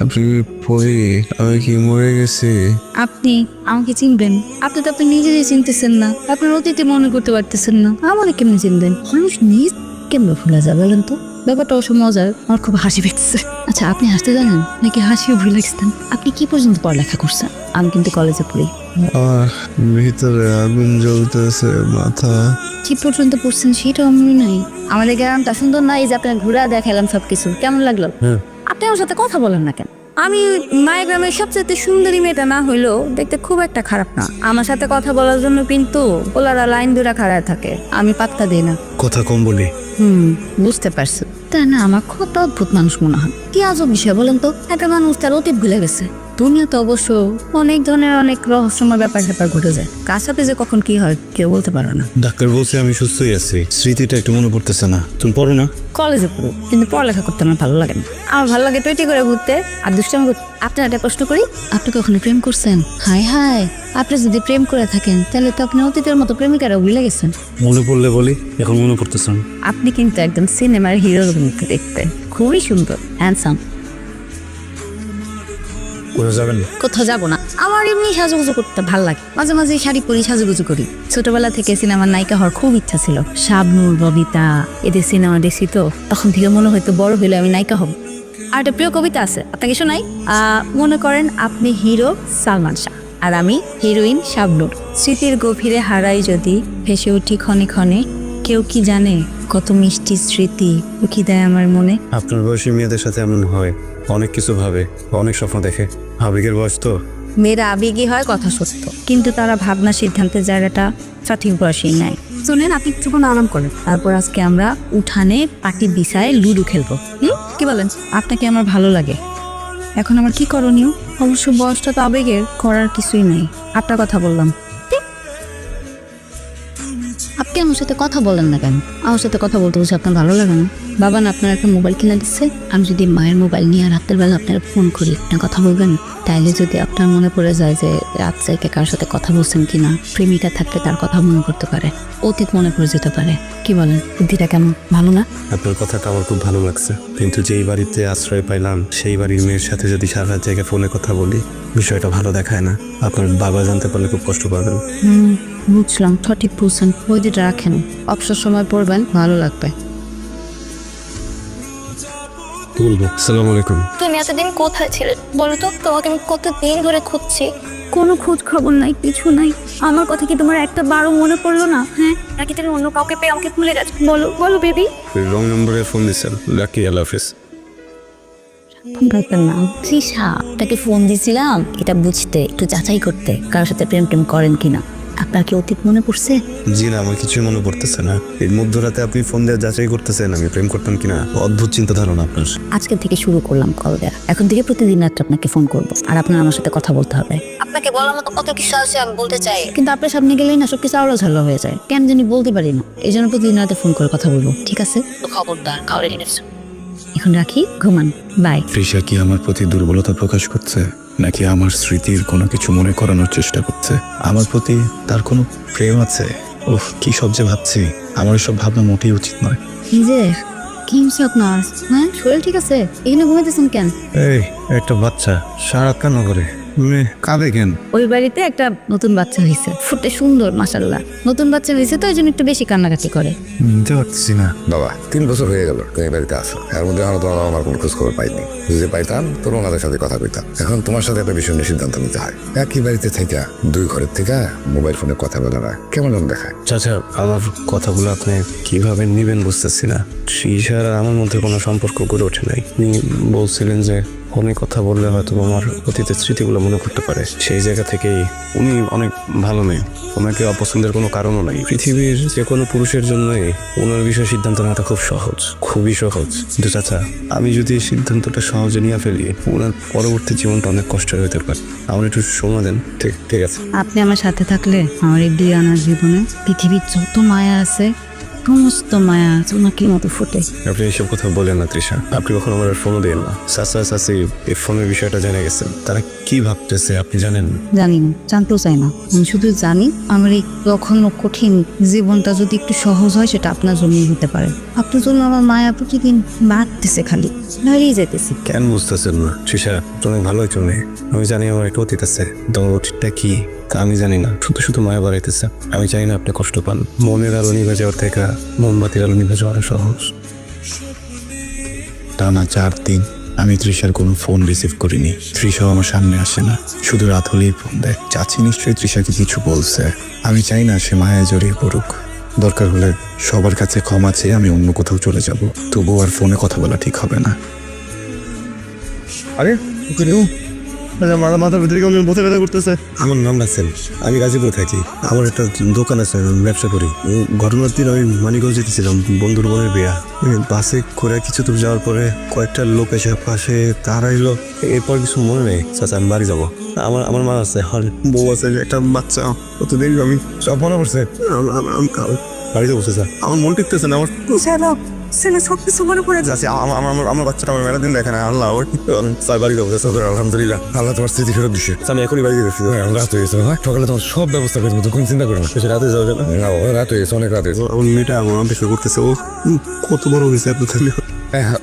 আপনি আমি কি মরে গেছি? আপনি আমাকে চিনবেন। আপনি তো আপনি নিজেরই চিনতেছেন না। আপনার অতীতে মনে করতে পারতেছেন না। আমাকে কেমনে চিনবেন? মানুষ নিজ কেমনে ভুলে যাবে বলেন তো? ব্যাপারটা অবশ্য মজার আমার খুব হাসি পেয়েছে আচ্ছা আপনি হাসতে জানেন? নাকি হাসিও ভুলে গেছেন আপনি কি পর্যন্ত পড়ালেখা করছেন? আমি কিন্তু কলেজে পড়ি। ভিতরে আগুন জ্বলতেছে মাথা। কি পর্যন্ত পড়ছেন সেটাও মনে নাই। আমাদের গ্রামটা সুন্দর নাই এই যে আপনার ঘুরা দেখালাম সবকিছু। কেমন লাগল? আপনি আমার সাথে কথা বলেন না কেন? আমি মায়ের গ্রামের সবচেয়ে সুন্দরী মেয়েটা না হইলেও দেখতে খুব একটা খারাপ না। আমার সাথে কথা বলার জন্য কিন্তু ওলারা লাইন দূরা খাড়ায় থাকে আমি পাত্তা দিই না। কথা কম বলি। হুম বুঝতে পারছি। তাই না আমার খুব অদ্ভুত মানুষ মনে হয়। কি আজব বিষয় বলেন তো? একটা মানুষ তার অতীত ভুলে গেছে। দুনিয়াতে অবশ্য অনেক ধরনের অনেক রহস্যময় ব্যাপার স্যাপার ঘটে যায়। কার সাথে যে কখন কি হয় কেউ বলতে পারে না। ডাক্তার বলছে আমি সুস্থই আছি। স্মৃতিটা একটু মনে পড়তেছে না। তুমি পড়ো না? কলেজে পড়ো কিন্তু পড়ালেখা করতে আমার ভালো লাগে না। আমার ভালো লাগে পেটি করে ঘুরতে আর দুষ্টামি করতে। আপনার একটা প্রশ্ন করি আপনি কখনো প্রেম করছেন? হাই হাই আপনি যদি প্রেম করে থাকেন তাহলে তো আপনি অতীতের মতো প্রেমিকারা ভুলে গেছেন। মনে পড়লে বলি এখন মনে পড়তেছেন আপনি কিন্তু একদম সিনেমার হিরোর মতো দেখতে। খুবই সুন্দর হ্যান্ডসাম কোথাও যাবেন না? কোথাও যাব না। আমার এমনি সাজুগুজু করতে ভালো লাগে। মাঝে মাঝে শাড়ি পরি সাজুগুজু করি। ছোটবেলা থেকে সিনেমার নায়িকা হওয়ার খুব ইচ্ছা ছিল। শাবনুর ববিতা এদের সিনেমা দেখছি তো। তখন থেকে মনে হয়তো বড় হলে আমি নায়িকা হব। আর একটা প্রিয় কবিতা আছে আপনাকে শোনাই। মনে করেন আপনি হিরো সালমান শাহ আর আমি হিরোইন শাবনুর। স্মৃতির গভীরে হারাই যদি ভেসে উঠি ক্ষণে ক্ষণে কেউ কি জানে কত মিষ্টি স্মৃতি উকি দেয় আমার মনে? আপনার বয়সী মেয়েদের সাথে এমন হয়। অনেক কিছু ভাবে, অনেক স্বপ্ন দেখে। আবেগের বয়স তো। মেয়েরা আবেগী হয় কথা সত্য। কিন্তু তারা ভাবনা সিদ্ধান্তের জায়গাটা সঠিক বয়সেই নেয়। শুনেন আপনি কিছুক্ষণ আরাম করেন। তারপর আজকে আমরা উঠানে পাটি বিছায় লুডো খেলব। হুম? কি বলেন? আপনাকে আমার ভালো লাগে। এখন আমার কি করণীয়? অবশ্য বয়সটা তো আবেগের, করার কিছুই নেই। আপনার কথা বললাম? আপনি আমার সাথে কথা বলেন না কেন? আমার সাথে কথা বলতে বলছে আপনার ভালো লাগে না। বাবা না আপনার একটা মোবাইল কিনে দিচ্ছে? আমি যদি মায়ের মোবাইল নিয়ে রাতের বেলা আপনার ফোন করি আপনি কথা বলবেন? তাইলে যদি আপনার মনে পড়ে যায় যে রাত চাইকে কার সাথে কথা বলছেন কিনা প্রেমিকা থাকলে তার কথা মনে করতে পারে। অতীত মনে পড়ে যেতে পারে। কি বলেন বুদ্ধিটা কেমন? ভালো না? আপনার কথাটা আমার খুব ভালো লাগছে। কিন্তু যেই বাড়িতে আশ্রয় পাইলাম সেই বাড়ির মেয়ের সাথে যদি সারা রাত জায়গায় ফোনে কথা বলি বিষয়টা ভালো দেখায় না। আপনার বাবা জানতে পারলে খুব কষ্ট পাবেন। হুম বুঝলাম সঠিক বুঝছেন বইদিটা রাখেন। অবসর সময় পড়বেন ভালো লাগবে। বলব? সালাম আলাইকুম। তুমি এতদিন কোথায় ছিলে? বলো তো তোমাকে আমি কতদিন ধরে খুঁজছি। কোনো খোঁজ খবর নাই কিছু নাই। আমার কথা কি তোমার একটা বারো মনে পড়ল না? হ্যাঁ? নাকি তুমি অন্য কাউকে পেয়ে আমাকে ভুলে গেছো? বলো বলো বেবি। রং নম্বরে ফোন লাকি আল্লাহ হাফিজ। ফোন রাখবেন না। তৃষা তাকে ফোন দিয়েছিলাম এটা বুঝতে একটু যাচাই করতে কারোর সাথে প্রেম টেম করেন কিনা। আপনার কি অতীত মনে পড়ছে? জি না আমার কিছুই মনে পড়তেছে না। এই মধ্যরাতে আপনি ফোন দিয়ে যাচাই করতেছেন আমি প্রেম করতাম কিনা? অদ্ভুত চিন্তা ধারণা আপনার। আজকে থেকে শুরু করলাম কল দেয়া। এখন থেকে প্রতিদিন রাত্রে আপনাকে ফোন করব আর আপনার আমার সাথে কথা বলতে হবে। আপনাকে বলার মতো কত কিছু আছে আমি বলতে চাই। কিন্তু আপনার সামনে গেলেই না সবকিছু আলো ঝালো হয়ে যায়। কেন জানি বলতে পারি না। এই জন্য প্রতিদিন রাতে ফোন করে কথা বলব। ঠিক আছে? তো খবরদার কাউরে এখন রাখি ঘুমান। বাই তৃষা কি আমার প্রতি দুর্বলতা প্রকাশ করছে? নাকি আমার স্মৃতির কোনো কিছু মনে করানোর চেষ্টা করছে? আমার প্রতি তার কোনো প্রেম আছে? ওহ কি সব যে ভাবছি। আমার সব ভাবনা মোটেই উচিত নয়। যে কি আপনার হ্যাঁ শরীর ঠিক আছে? এখানে ঘুমাইতেছেন কেন? এই একটা বাচ্চা সারা কান্না করে কাঁদে কেন? ওই বাড়িতে একটা নতুন বাচ্চা হয়েছে ফুটে সুন্দর মাসাল্লাহ নতুন বাচ্চা হয়েছে তো ওই জন্য একটু বেশি কান্নাকাটি করে। নিতে পারতেছি না। বাবা তিন বছর হয়ে গেল তুমি বাড়িতে আসো এর মধ্যে আমরা তোমার আমার কোনো খোঁজ খবর পাইনি। যদি পাইতাম তোর ওনাদের সাথে কথা কইতাম। এখন তোমার সাথে একটা বিষয় নিয়ে সিদ্ধান্ত নিতে হয়। একই বাড়িতে থেকে দুই ঘরের থেকে মোবাইল ফোনে কথা বলা না। কেমন যেন দেখায়। চাচা আমার কথাগুলো আপনি কীভাবে নিবেন বুঝতেছি না। আর আমার মধ্যে কোনো সম্পর্ক গড়ে ওঠে নাই। উনি বলছিলেন যে ফোনে কথা বললে হয়তো আমার অতীতের স্মৃতিগুলো মনে করতে পারে। সেই জায়গা থেকেই উনি অনেক ভালো মেয়ে। ওনাকে অপছন্দের কোনো কারণও নাই। পৃথিবীর যে কোনো পুরুষের জন্যই ওনার বিষয়ে সিদ্ধান্ত নেওয়াটা খুব সহজ, খুবই সহজ। কিন্তু চাচা, আমি যদি এই সিদ্ধান্তটা সহজে নিয়ে ফেলি, ওনার পরবর্তী জীবনটা অনেক কষ্টের হতে পারে। আমার একটু সময় দেন। ঠিক ঠিক আছে। আপনি আমার সাথে থাকলে আমার এই বিয়ে আনার জীবনে পৃথিবীর যত মায়া আছে সমস্ত মায়া চুনাকির মতো ফুটে। আপনি এইসব কথা বলেন না তৃষা। আপনি কখন আমার ফোনও দিন না। চাচা চাচি এই ফোনের বিষয়টা জেনে গেছেন। তারা কি ভাবতেছে আপনি জানেন? জানি না জানতেও চাই না। আমি শুধু জানি আমার এই কখনো কঠিন জীবনটা যদি একটু সহজ হয় সেটা আপনার জন্যই হতে পারে। আপনার জন্য আমার মায়া প্রতিদিন বাড়তেছে খালি হারিয়ে যেতেছি কেন বুঝতেছেন না? তৃষা আপনি অনেক ভালো একজন আমি জানি আমার একটা অতীত আছে। তোমার অতীতটা কি? আমি জানি না। শুধু শুধু মায়া বাড়াইতেছে। আমি চাই না আপনি কষ্ট পান। মনের আলো নিভে যাওয়ার থেকে মোমবাতির আলো নিভে যাওয়ার সহজ। টানা চার দিন আমি তৃষার কোনো ফোন রিসিভ করিনি। তৃষাও আমার সামনে আসে না। শুধু রাত হলেই ফোন দেয়। চাচি নিশ্চয়ই তৃষাকে কিছু বলছে। আমি চাই না সে মায়া জড়িয়ে পড়ুক। দরকার হলে সবার কাছে ক্ষমা চেয়ে আমি অন্য কোথাও চলে যাব। তবুও আর ফোনে কথা বলা ঠিক হবে না। আরে মাথা মাথার ভিতরে কেমন বসে ব্যথা করতেছে। আমার নাম রাসেল। আমি গাজীপুর থাকি। আমার একটা দোকান আছে ব্যবসা করি। ঘটনার দিন আমি মানিকগঞ্জ যেতেছিলাম বন্ধুর বোনের বিয়া। বাসে করে কিছু দূর যাওয়ার পরে কয়েকটা লোক এসে পাশে তারা এলো। এরপর কিছু মনে নেই। চাচা আমি বাড়ি যাব। আমার আমার মা আছে আর বউ আছে একটা বাচ্চা। কত দেরি আমি। সব মনে পড়ছে? আম- আম- আমি কাল বাড়ি যাব আমার মন টিকতেছে না আমার ছেলে সব কিছু মনে পড়ে যাচ্ছে আমার আমার আমার বাচ্চাটা আমার মেলা দিন দেখে না আল্লাহ ওর বাড়ি যাব চাচা আলহামদুলিল্লাহ। আল্লাহ তোমার স্মৃতি ফেরত দিছে। আমি এখনই বাড়ি গেছি। হ্যাঁ, রাত হয়ে গেছে হ্যাঁ। সকালে তোমার সব ব্যবস্থা করে তুমি চিন্তা করো না। রাতে যাওয়া যাবে না, রাত হয়ে গেছে অনেক রাত হয়েছে আমার মেয়েটা আমার অপেক্ষা করতেছে ও কত বড় হয়েছে এত তাহলে হ্যাঁ হ্যাঁ,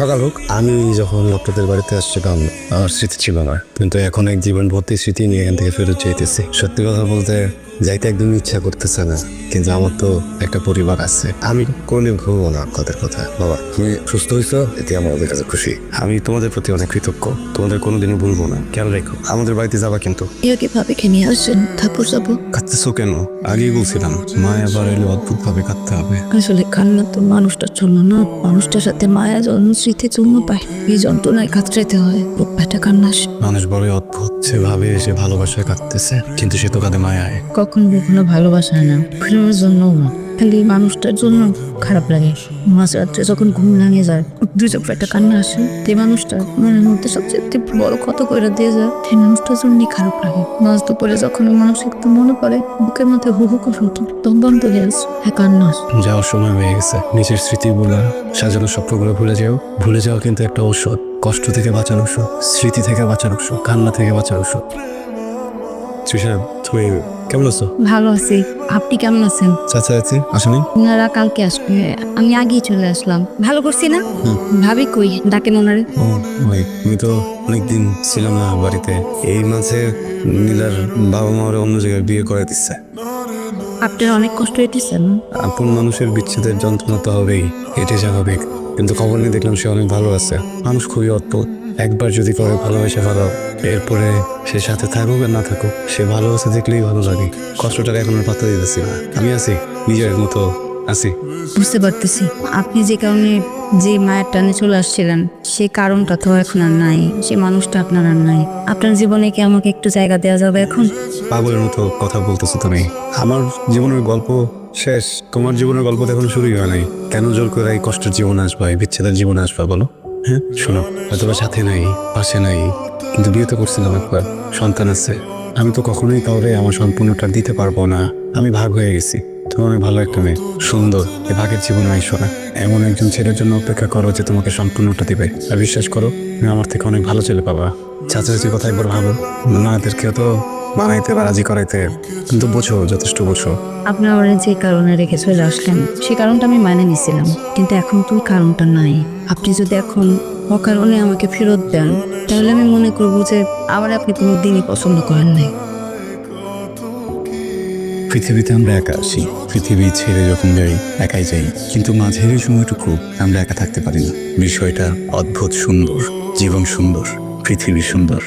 সকাল হোক। আমি যখন ডক্টরদের বাড়িতে আসছিলাম আমার স্মৃতি ছিল না। কিন্তু এখন এক জীবন ভর্তি স্মৃতি নিয়ে এখান থেকে ফেরত চাইতেছি। সত্যি কথা বলতে যাইতে একদম ইচ্ছা করতেছে না। কিন্তু আমার তো একটা পরিবার আছে। আমি কোনদিন ঘুমবো না আপনাদের কথা। বাবা তুমি সুস্থ হয়েছো এতে আমার ওদের কাছে খুশি। আমি তোমাদের প্রতি অনেক কৃতজ্ঞ। তোমাদের কোনোদিনই ভুলবো না। খেয়াল রেখো? আমাদের বাড়িতে যাবা কিন্তু। ইয়াকে ভাবিকে নিয়ে আসছেন? ঠাকুর যাব? কাঁদতেছো কেন? আগেই বলছিলাম মা এবার এলে অদ্ভুত ভাবে কাঁদতে হবে। আসলে কান্না তো মানুষটার জন্য না। মানুষটার সাথে মায়া জন্ম স্মৃতি জন্ম পায়। এই যন্ত্রণায় কাতরাইতে হয়। পেটা কান্না মানুষ বড়ই অদ্ভুত সে ভাবে সে ভালোবাসায় কাঁদতেছে কিন্তু সে তো কাঁদে মায়ায়। কখনো কখনো ভালোবাসা হয় না ফিরানোর জন্যও না। খালি মানুষটার জন্য খারাপ লাগে। মাঝ রাত্রে যখন ঘুম ভাঙে যায় দুই চোখ একটা কান্না আসে। যে মানুষটা মনের মধ্যে সবচেয়ে বড় ক্ষত করে দিয়ে যায় সেই মানুষটার জন্যই খারাপ লাগে। মাঝ দুপুরে যখন মানুষ একটু মনে পড়ে বুকের মধ্যে হু হু করে উঠে বন্ধ হয়ে আসে। হ্যাঁ কান্না যাওয়ার সময় হয়ে গেছে। নিজের স্মৃতিগুলো সাজানো স্বপ্নগুলো ভুলে যাও। ভুলে যাওয়া কিন্তু একটা ঔষধ। কষ্ট থেকে বাঁচানো ওষুধ স্মৃতি থেকে বাঁচানো ওষুধ কান্না থেকে বাঁচানো ওষুধ তৃষা তুমি কেমন আছো? ভালো আছি। আপনি কেমন আছেন? চাচা আছে আসেনি? ওনারা কালকে আসবে। আমি আগেই চলে আসলাম। ভালো করছি না? ভাবি কই? ডাকেন ওনারে ও ভাই আমি তো অনেকদিন ছিলাম না বাড়িতে। এই মাঝে নীলার বাবা মা ওরা অন্য জায়গায় বিয়ে করে দিচ্ছে। আপনার অনেক কষ্ট হইতেছে না? আপন মানুষের বিচ্ছেদের যন্ত্রণা তো হবেই। এটাই স্বাভাবিক। কিন্তু খবর নিয়ে দেখলাম সে অনেক ভালো আছে মানুষ খুবই অদ্ভুত। একবার যদি করে ভালোবেসে ভালো এরপরে সে সাথে থাকুক আর না থাকুক সে ভালো আছে দেখলেই ভালো লাগে। কষ্টটাকে এখন আর পাত্তা দিতেছি না। আমি আছি নিজের মতো আছি। বুঝতে পারতেছি। আপনি যে কারণে যে মায়ের টানে চলে আসছিলেন সে কারণটা তো এখন আর নাই। সে মানুষটা আপনার আর নাই। আপনার জীবনে কি আমাকে একটু জায়গা দেওয়া যাবে এখন? পাগলের মতো কথা বলতেছো তুমি। আমার জীবনের গল্প শেষ। তোমার জীবনের গল্প এখন শুরুই হয় নাই। কেন জোর করে এই কষ্টের জীবন আসবা, এই বিচ্ছেদের জীবন আসবা, বলো? হ্যাঁ? শোনো হয়তো সাথে নাই, পাশে নাই, কিন্তু বিয়ে তো করছিলাম একবার, সন্তান আছে। আমি তো কখনোই কাউরে আমার সম্পূর্ণটা দিতে পারব না। আমি ভাগ হয়ে গেছি। তুমি ভালো একটা মেয়ে, সুন্দর, এ ভাগের জীবনে আইসো না। এমন একজন ছেলের জন্য অপেক্ষা করো যে তোমাকে সম্পূর্ণটা দিবে। আর বিশ্বাস করো, তুমি আমার থেকে অনেক ভালো ছেলে পাবা। চাচা চাচির কথা একবার ভাবো। না তো বানাইতে বা রাজি করাইতে কিন্তু বোঝো যথেষ্ট বোঝো। আপনি আমার যে কারণে রেখে চলে আসলেন সে কারণটা আমি মানে নিছিলাম কিন্তু এখন তো কারণটা নাই। আপনি যদি এখন অকারণে আমাকে ফেরত দেন তাহলে আমি মনে করব যে আবার আপনি কোনো দিনই পছন্দ করেন নাই। পৃথিবীতে আমরা একা আসি পৃথিবী ছেড়ে যখন যাই একাই যাই কিন্তু মাঝের সময়টুকু আমরা একা থাকতে পারি না। বিষয়টা অদ্ভুত সুন্দর জীবন সুন্দর পৃথিবী সুন্দর।